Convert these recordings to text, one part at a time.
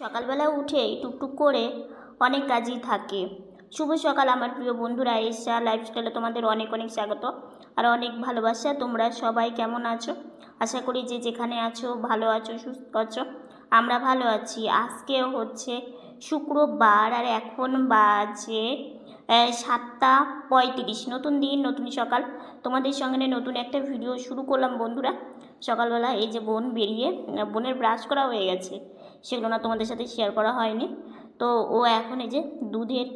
সকালবেলা উঠেই টুকটুক করে অনেক কাজই থাকে। শুভ সকাল, আমার প্রিয় বন্ধুরা। এসা লাইফস্টাইলে তোমাদের অনেক অনেক স্বাগত আর অনেক ভালোবাসা। তোমরা সবাই কেমন আছো? আশা করি যে যেখানে আছো, ভালো আছো, সুস্থ আছো, আমরা ভালো আছি। আজকে হচ্ছে শুক্রবার আর এখন বাজে সাতটা পঁয়ত্রিশ। নতুন দিন, নতুন সকাল। তোমাদের সঙ্গে নতুন একটা ভিডিও শুরু করলাম, বন্ধুরা। সকালবেলা এই যে বোন বেরিয়ে, বোনের ব্রাশ করা হয়ে গেছে। সেগুলো না তোমাদের সাথে শেয়ার করা হয়নি। তো ও এখন এই যে দুধের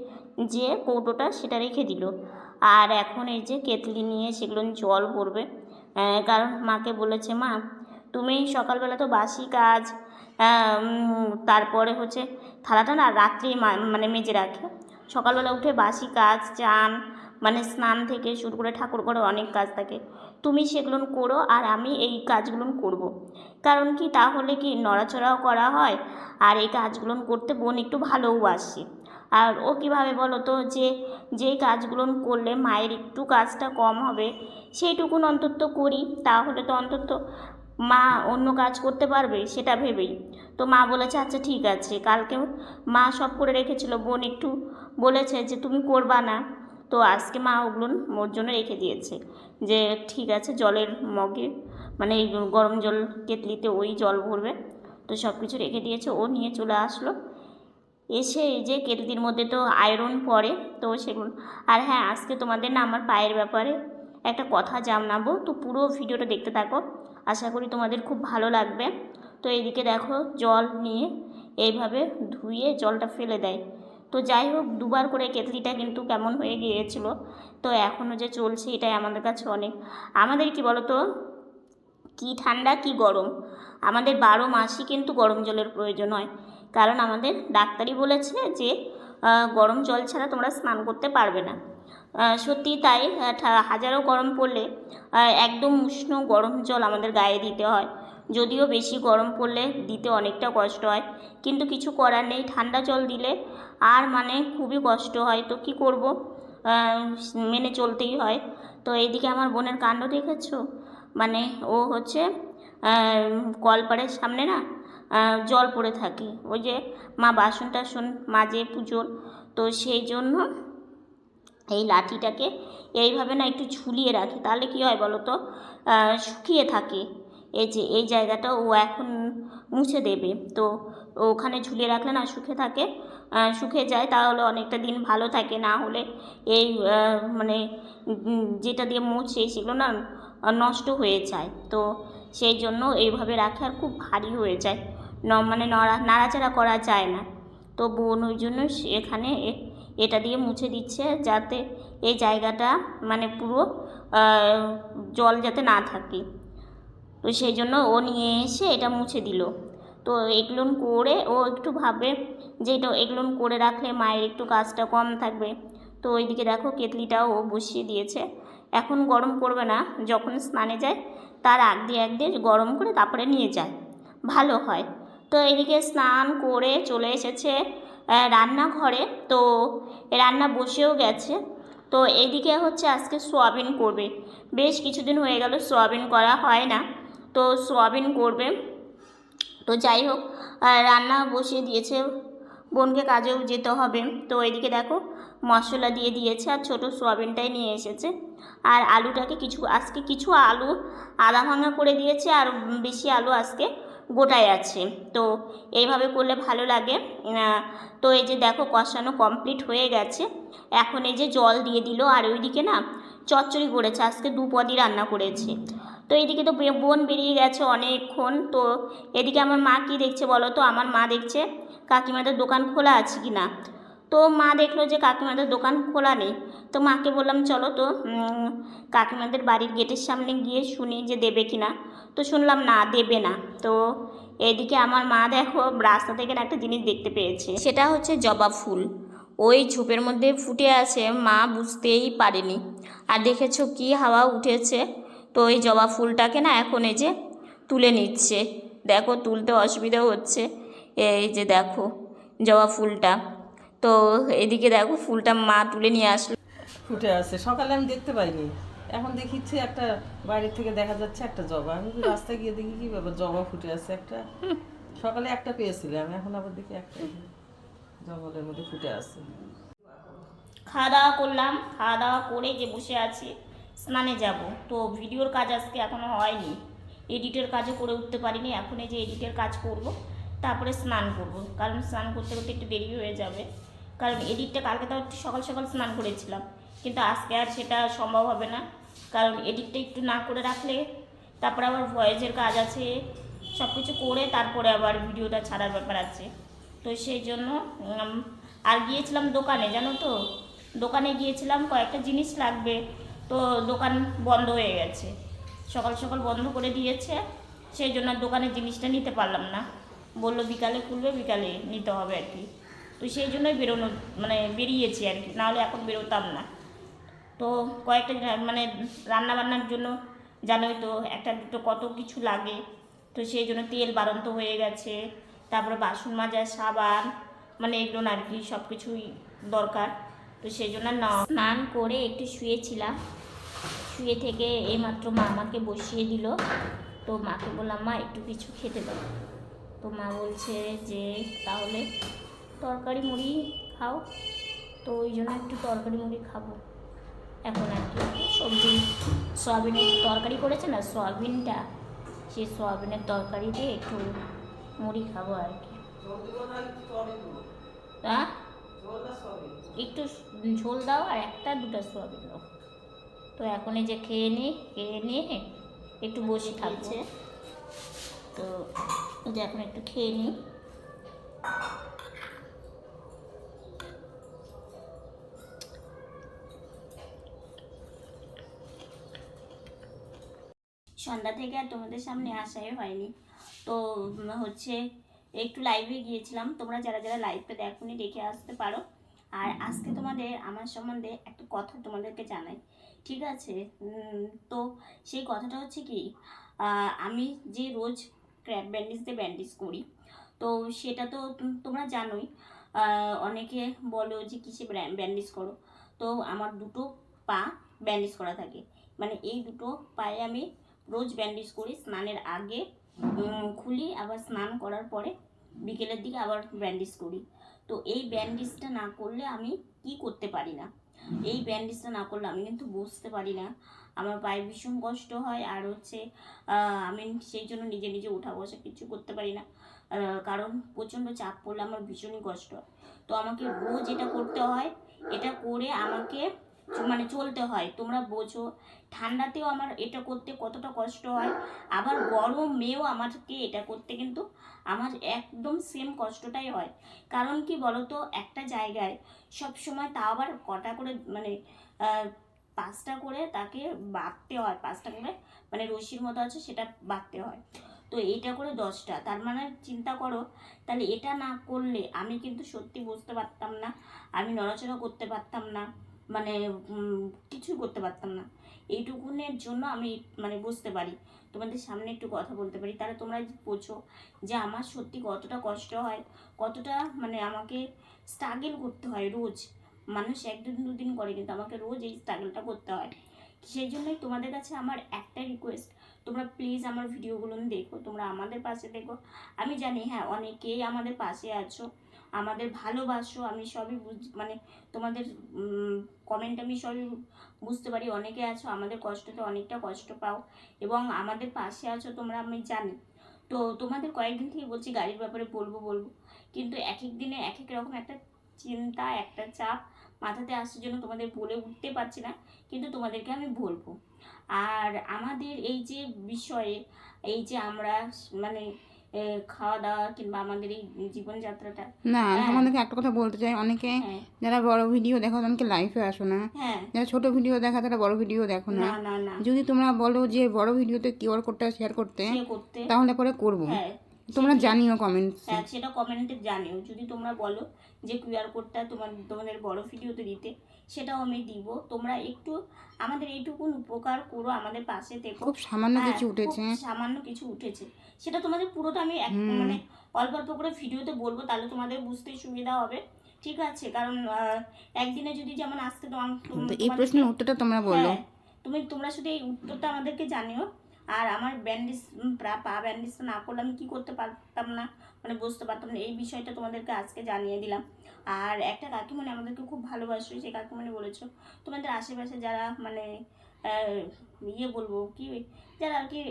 যে কৌটোটা সেটা রেখে দিল। আর এখন এই যে কেতলি নিয়ে সেগুলো জল আহ, কারণ মাকে বলেছে মা তুমি সকালবেলা তো বাসি কাজ তারপরে হচ্ছে থালাটা না রাত্রি মানে মেজে রাখে। সকালবেলা উঠে বাসি কাজ চান মানে স্নান থেকে শুরু করে ঠাকুর ঘরে অনেক কাজ থাকে। তুমি সেগুলো করো আর আমি এই কাজগুলো করব। কারণ কি? তাহলে কি নড়াচড়াও করা হয় আর এই কাজগুলো করতে বোন একটু ভালোবাসে আর ও কীভাবে বলো তো যে যেই কাজগুলো করলে মায়ের একটু কাজটা কম হবে সেইটুকুন অন্তত করি। তাহলে তো অন্তত মা অন্য কাজ করতে পারবে, সেটা ভেবেই। তো মা বলেছে আচ্ছা ঠিক আছে। কালকে মা সব করে রেখেছিল। বোন একটু বলেছে যে, তুমি করবা না। তো আজকে মা ওগুলো ওর জন্য রেখে দিয়েছে। যে ঠিক আছে, জলের মগে মানে গরম জল কেতলিতে ওই জল ভরবে। তো সব কিছু রেখে দিয়েছে, ও নিয়ে চলে আসলো। এসে এই যে কেতলির মধ্যে তো আয়রন পড়ে, তো সেগুলো, আর হ্যাঁ আজকে তোমাদের না আমার পায়ের ব্যাপারে একটা কথা জানাব। তো পুরো ভিডিওটা দেখতে থাকো, আশা করি তোমাদের খুব ভালো লাগবে। তো এইদিকে দেখো জল নিয়ে এইভাবে ধুয়ে জলটা ফেলে দেয়। তো যাই হোক, দুবার করে কেতলিটা কিন্তু কেমন হয়ে গিয়েছিল। তো এখনও যে চলছে এটাই আমাদের কাছে অনেক। আমাদের কি বলো তো কী ঠান্ডা, কি গরম। আমাদের বারো মাসই কিন্তু গরম জলের প্রয়োজন হয়। কারণ আমাদের ডাক্তারই বলেছে যে গরম জল ছাড়া তোমরা স্নান করতে পারবে না। সত্যি তাই হাজারো গরম পড়লে একদম উষ্ণ গরম জল আমাদের গায়ে দিতে হয়। যদিও বেশি গরম পড়লে দিতে অনেকটা কষ্ট হয়। কিন্তু কিছু করার নেই, ঠান্ডা জল দিলে আর মানে খুবই কষ্ট হয়। তো কি করব? মেনে চলতেই হয়। তো এইদিকে আমার বোনের কাণ্ড দেখেছ? মানে ও হচ্ছে কলপাড়ের সামনে না জল পড়ে থাকে। ওই যে মা বাসন টাসন মাজে পুজোর। তো সেই জন্য এই লাঠিটাকে এইভাবে না একটু ঝুলিয়ে রাখে। তাহলে কি হয় বলো তো? শুকিয়ে থাকে। এই যে, এই জায়গাটা ও এখন মুছে দেবে। তো ওখানে ঝুলিয়ে রাখলে না সুখে থাকে শুকে যায়। তাহলে অনেকটা দিন ভালো থাকে। না হলে এই মানে যেটা দিয়ে মুছে সেগুলো না নষ্ট হয়ে যায়। তো সেই জন্য এইভাবে রাখে আর খুব ভারী হয়ে যায়। ন মানে নড়া, নাড়াচাড়া করা যায় না। তো বোন ওই জন্য এখানে এটা দিয়ে মুছে দিচ্ছে যাতে এই জায়গাটা মানে পুরো জল যাতে না থাকে। তো সেই জন্য ও নিয়ে এসে এটা মুছে দিল। তো এগুলো করে ও একটু ভাবে যে এটা এগুলো করে রাখলে মায়ের একটু কাজটা কম থাকবে। তো ওইদিকে দেখো কেতলিটাও ও বসিয়ে দিয়েছে। এখন গরম করবে না, যখন স্নানে যায় তার আগ দিয়ে এক দিয়ে গরম করে তারপরে নিয়ে যায়। ভালো হয়। তো এদিকে স্নান করে চলে এসেছে রান্নাঘরে। তো রান্না বসেও গেছে। তো এদিকে হচ্ছে আজকে সোয়াবিন করবে। বেশ কিছুদিন হয়ে গেল সোয়াবিন করা হয় না। তো সোয়াবিন করবে। তো যাই হোক রান্না বসিয়ে দিয়েছে। বোনকে কাজেও যেতে হবে। তো এদিকে দেখো, মশলা দিয়ে দিয়েছে আর ছোটো সোয়াবিনটাই নিয়ে এসেছে। আর আলুটাকে কিছু, আজকে কিছু আলু আদা ভাঙা করে দিয়েছে আর বেশি আলু আজকে গোটাই আছে। তো এইভাবে করলে ভালো লাগে। তো এই যে দেখো, কষানো কমপ্লিট হয়ে গেছে। এখন এই যে জল দিয়ে দিল আর ওইদিকে না চচ্চড়ি করেছে। আজকে দু পদই রান্না করেছে। তো এইদিকে তো বোন বেরিয়ে গেছে অনেকক্ষণ। তো এদিকে আমার মা কি দেখছে বলো তো? আমার মা দেখছে কাকিমাদের দোকান খোলা আছে কি না তো মা দেখল যে কাকিমাদের দোকান খোলা নেই। তো মাকে বললাম, চলো তো কাকিমাদের বাড়ির গেটের সামনে গিয়ে শুনি যে দেবে কি না তো শুনলাম, না, দেবে না। তো এদিকে আমার মা দেখো, রাস্তা থেকে একটা জিনিস দেখতে পেয়েছে। সেটা হচ্ছে জবা ফুল। ওই ঝোপের মধ্যে ফুটে আছে, মা বুঝতেই পারেনি। আর দেখেছ কি হাওয়া উঠেছে? তো ওই জবা ফুলটাকে না এখন এই যে তুলে নিচ্ছে। দেখো তুলতে অসুবিধা হচ্ছে। এই যে দেখো জবা ফুলটা। তো এদিকে দেখো ফুলটা মা তুলে নিয়ে আসলো। ফুটে আছে। সকালে আমি দেখতে পাইনি। এখন দেখিচ্ছি একটা বাইরে থেকে দেখা যাচ্ছে একটা জবা। আমি রাস্তায় গিয়ে দেখি কি ব্যাপার জবা ফুটে আছে একটা। সকালে একটা পেয়েছিলাম এখন আবার দেখি একটা জঙ্গলের মধ্যে ফুটে আছে। খাওয়া দাওয়া করলাম। খাওয়া দাওয়া করে যে বসে আছি। স্নানে যাব। তো ভিডিওর কাজ আজকে এখনও হয়নি। এডিটের কাজও করে উঠতে পারিনি। এখন এই যে এডিটের কাজ করব, তারপরে স্নান করব। কারণ স্নান করতে করতে একটু দেরি হয়ে যাবে। কারণ এডিটটা কালকে তো সকাল সকাল স্নান করেছিলাম। কিন্তু আজকে আর সেটা সম্ভব হবে না। কারণ এডিটটা একটু না করে রাখলে, তারপরে আবার ভয়েসের কাজ আছে সব কিছু করে তারপরে আবার ভিডিওটা ছাড়ার ব্যাপার আছে। তো সেই জন্য আর গিয়েছিলাম দোকানে, জানো তো? দোকানে গিয়েছিলাম, কয়েকটা জিনিস লাগবে। তো দোকান বন্ধ হয়ে গেছে। সকাল সকাল বন্ধ করে দিয়েছে, সেই জন্য দোকানের জিনিসটা নিতে পারলাম না। বলল বিকালে খুলবে, বিকালে নিতে হবে আর কি। তো সেই জন্যই বেরোনো মানে বেরিয়েছি আর কি, নাহলে এখন বেরোতাম না। তো কয়েকটা মানে রান্না বান্নার জন্য জানোই তো, একটা দুটো কত কিছু লাগে। তো সেই জন্য তেল বাড়ন্ত হয়ে গেছে, তারপরে বাসন মাজার সাবান মানে এগুলো আর কি সব কিছুই দরকার। তো সেই জন্য স্নান করে একটু শুয়েছিলাম। শুয়ে থেকে এইমাত্র মা আমাকে বসিয়ে দিল। তো মাকে বললাম মা একটু কিছু খেতে দাও। তো মা বলছে যে তাহলে তরকারি মুড়ি খাও। তো ওই জন্য একটু তরকারি মুড়ি খাব। এখন আর কি সবজি। সয়াবিনের তরকারি করেছে না সয়াবিনটা। সেই সয়াবিনের তরকারি দিয়ে একটু মুড়ি খাব আর কি। হ্যাঁ? একটু ঝোল দাও আর একটা দুটো সোয়াবিন দাও। তো এখন এই যে খেয়ে নিই খেয়ে নিয়ে একটু বসে থাকছে তো যে এখন একটু খেয়ে নিই সন্ধ্যা থেকে আর তোমাদের সামনে আসাই হয়নি। তো হচ্ছে একটু লাইভে গিয়েছিলাম। তোমরা যারা যারা লাইভটা দেখোনি, দেখে আসতে পারো। আর আজকে তোমাদের, আমার সম্বন্ধে একটা কথা তোমাদেরকে জানাই। ঠিক আছে? তো সেই কথাটা হচ্ছে কি আমি যে রোজ ক্র্যাপ ব্যান্ডেজ দিয়ে ব্যান্ডেজ করি, তো সেটা তো তোমরা জানোই। অনেকে বলো যে কিসে ব্যান্ডেজ করো? তো আমার দুটো পা ব্যান্ডেজ করা থাকে। মানে এই দুটো পায়ে আমি রোজ ব্যান্ডেজ করি স্নানের আগে খুলি, আবার স্নান করার পরে বিকেলের দিকে আবার ব্যান্ডেজ করি। তো এই ব্যান্ডেজটা না করলে আমি কি করতে পারি না? এই ব্যান্ডেজটা না করলে আমি কিন্তু বসতে পারি না। আমার পায়ে ভীষণ কষ্ট হয়, আর হচ্ছে আমি সেই জন্য নিজে নিজে উঠা বসা কিছু করতে পারি না। কারণ প্রচণ্ড চাপ পড়লে আমার ভীষণই কষ্ট হয়। তো আমাকে রোজ এটা করতে হয়, এটা করে আমাকে মানে চলতে হয়। তোমরা বোঝো, ঠান্ডাতেও আমার এটা করতে কতটা কষ্ট হয়। আবার গরমেও আমাকে এটা করতে কিন্তু আমার একদম সেম কষ্টটাই হয়। কারণ কি বলতো, একটা জায়গায় সব সময় তা আবার কটা করে মানে পাঁচটা করে তাকে বাঁধতে হয়, পাঁচটা করে মানে রশির মতো আছে সেটা বাঁধতে হয়। তো এইটা করে দশটা। তার মানে চিন্তা করো, তাহলে এটা না করলে আমি কিন্তু সত্যি বুঝতে পারতাম না, আমি নড়াচড়া করতে পারতাম না। মানে কিছুই করতে পারতাম না। এইটুকুনের জন্য আমি মানে বুঝতে পারি। তোমাদের সামনে একটু কথা বলতে পারি। তাহলে তোমরা বোঝো যে আমার সত্যি কতটা কষ্ট হয়, কতটা মানে আমাকে স্ট্রাগল করতে হয় রোজ। মানুষ একদিন দুদিন করে, কিন্তু আমাকে রোজ এই স্ট্রাগলটা করতে হয়। সেই জন্যই তোমাদের কাছে আমার একটা রিকোয়েস্ট তোমরা প্লিজ আমার ভিডিওগুলো দেখো, তোমরা আমাদের পাশে দেখো। আমি জানি হ্যাঁ অনেকেই আমাদের পাশে আছো। আমাদের ভালোবাসো, আমি সবই বুঝ মানে তোমাদের কমেন্ট আমি সবই বুঝতে পারি, অনেকে আছো, আমাদের কষ্টতে অনেকটা কষ্ট পাও এবং আমাদের পাশে আছো তোমরা, আমি জানি। তো তোমাদের কয়েকদিন থেকে বলছি গাড়ির ব্যাপারে বলব বলব। কিন্তু এক এক দিনে এক এক রকম একটা চিন্তা, একটা চাপ মাথাতে আসার জন্য তোমাদের বলে উঠতে পারছি না, কিন্তু তোমাদেরকে আমি বলব। আর আমাদের এই যে বিষয়ে, এই যে আমরা মানে খাওয়া দাওয়া কিংবা আমাদের এই জীবনযাত্রাটা। না হ্যাঁ। তোমাদেরকে একটা কথা বলতে চাই। অনেকে হ্যাঁ। যারা বড় ভিডিও দেখো অনেকে লাইফে আসো না। হ্যাঁ। যারা ছোট ভিডিও দেখা তারা বড় ভিডিও দেখো না। যদি তোমরা বলো যে বড় ভিডিওতে কিউআর কোডটা শেয়ার করতে তাহলে পরে করব। তোমরা জানিও কমেন্টস হ্যাঁ সেটা কমেন্টে জানিও। যদি তোমরা বলো যে কিউআর কোডটা তোমার তোমাদের বড় ভিডিওতে দিতে সেটাও আমি দিব। তোমরা একটু আমাদের এইটুকুন উপকার করো আমাদের পাশে থেকো। খুব সামান্য হ্যাঁ, কিছু উঠেছে। সামান্য কিছু উঠেছে। সেটা তোমাদের পুরোটা আমি এক মানে অল্প অল্প করে ভিডিওতে বলব তাহলে তোমাদের বুঝতে সুবিধা হবে। ঠিক আছে? কারণ একদিনে যদি যেমন আসতে তোমার তো এই প্রশ্নের উত্তরটা তোমরা বলো। হ্যাঁ, তুমি তোমরা শুধু এই উত্তরটা আমাদেরকে জানিও। আর আমার ব্যান্ডেজ পা- ব্যান্ডেজটা না করলে আমি কী করতে পারতাম না? মানে বুঝতে পারতাম না। এই বিষয়টা তোমাদেরকে আজকে জানিয়ে দিলাম। আর একটা কাকিমণি আমাদেরকে খুব ভালোবাসে সেই কাকিমণি বলেছ তোমাদের আশেপাশে যারা মানে ইয়ে বলব কি যারা আর কি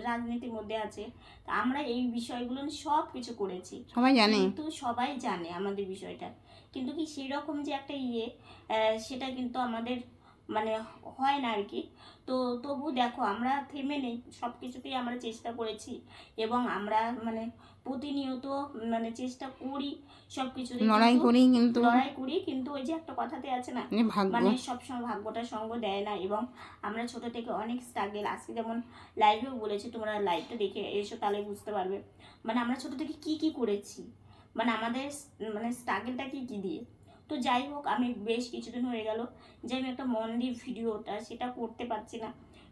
রাজনীতির মধ্যে আছে তা আমরা এই বিষয়গুলো সব কিছু করেছি। সবাই জানে। কিন্তু সবাই জানে আমাদের বিষয়টা। কিন্তু কি সেই রকম যে একটা ইয়ে সেটা কিন্তু আমাদের মানে হয় না আর কি তো তবু দেখো আমরা থেমে নেই। সব কিছুতেই আমরা চেষ্টা করেছি এবং আমরা মানে প্রতিনিয়ত মানে চেষ্টা করি সব কিছু লড়াই করি কিন্তু। লড়াই করি কিন্তু ওই যে একটা কথাতে আছে না মানে সবসময় ভাগ্যটা সঙ্গ দেয় না এবং আমরা ছোট থেকে অনেক স্ট্রাগেল আজকে যেমন লাইভেও বলেছি তোমরা লাইভটা দেখে এসো তাহলে বুঝতে পারবে। মানে আমরা ছোট থেকে কি কি করেছি? মানে আমাদের মানে স্ট্রাগেলটা কি কি দিয়ে? তো যাই হোক, আমি বেশ কিছুদিন হয়ে গেল যে আমি একটা মন দিয়ে ভিডিওটা সেটা করতে পারছি না।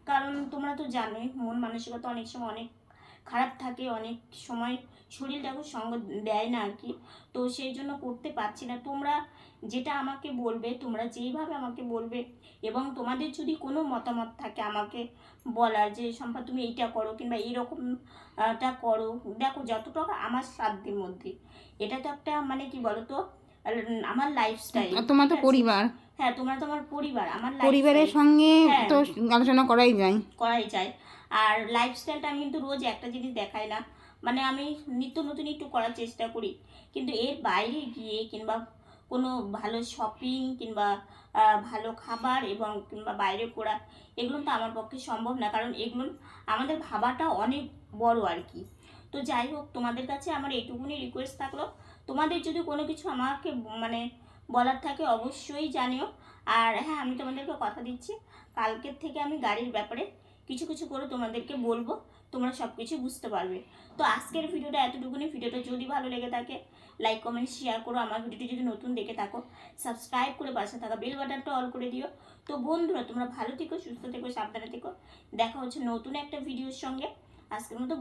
কারণ তোমরা তো জানোই, মন মানসিকতা অনেক সময় অনেক খারাপ থাকে, অনেক সময় শরীরটাকে সঙ্গ দেয় না আর কি। তো সেই জন্য করতে পারছি না। তোমরা যেটা আমাকে বলবে, তোমরা যেইভাবে আমাকে বলবে এবং তোমাদের যদি কোনো মতামত থাকে আমাকে বলার যে সম্পা তুমি এইটা করো কিংবা এইরকমটা করো। দেখো যতটুকু আমার সাধ্যের মধ্যে। এটা তো একটা মানে কি বলো তো আমার লাইফস্টাইল তোমার তো পরিবার। হ্যাঁ তোমরা তো আমার পরিবার আমার পরিবারের সঙ্গে হ্যাঁ। তো আলোচনা করাই যায়। করাই যায়। আর লাইফস্টাইলটা আমি কিন্তু রোজ একটা জিনিস দেখাই না। মানে আমি নিত্য নতুন একটু করার চেষ্টা করি। কিন্তু এর বাইরে গিয়ে কিংবা কোনো ভালো শপিং কিংবা ভালো খাবার এবং কিংবা বাইরে ঘোরা এগুলো তো আমার পক্ষে সম্ভব না। কারণ এগুলো আমাদের ভাবাটা অনেক বড় আর কি। তো যাই হোক তোমাদের কাছে আমার এইটুকুনি রিকোয়েস্ট থাকল। তোমাদের যদি কোনো কিছু আমাকে মানে বলার থাকে অবশ্যই জানিও। আর হ্যাঁ আমি তোমাদেরকে কথা দিচ্ছি। কালকের থেকে আমি গাড়ির ব্যাপারে কিছু কিছু করে তোমাদেরকে বলব। তোমরা সব কিছু বুঝতে পারবে। তো আজকের ভিডিওটা এতটুকুনি। ভিডিওটা যদি ভালো লেগে থাকে লাইক কমেন্ট শেয়ার করো। আমার ভিডিওটি যদি নতুন দেখে থাকো সাবস্ক্রাইব করে পাশে থাকা বেল বাটনটা অল করে দিও। তো বন্ধুরা, তোমরা ভালো থেকো, সুস্থ থেকো, সাবধানে থেকো। দেখা হচ্ছে নতুন একটা ভিডিওর সঙ্গে। আজকের মতো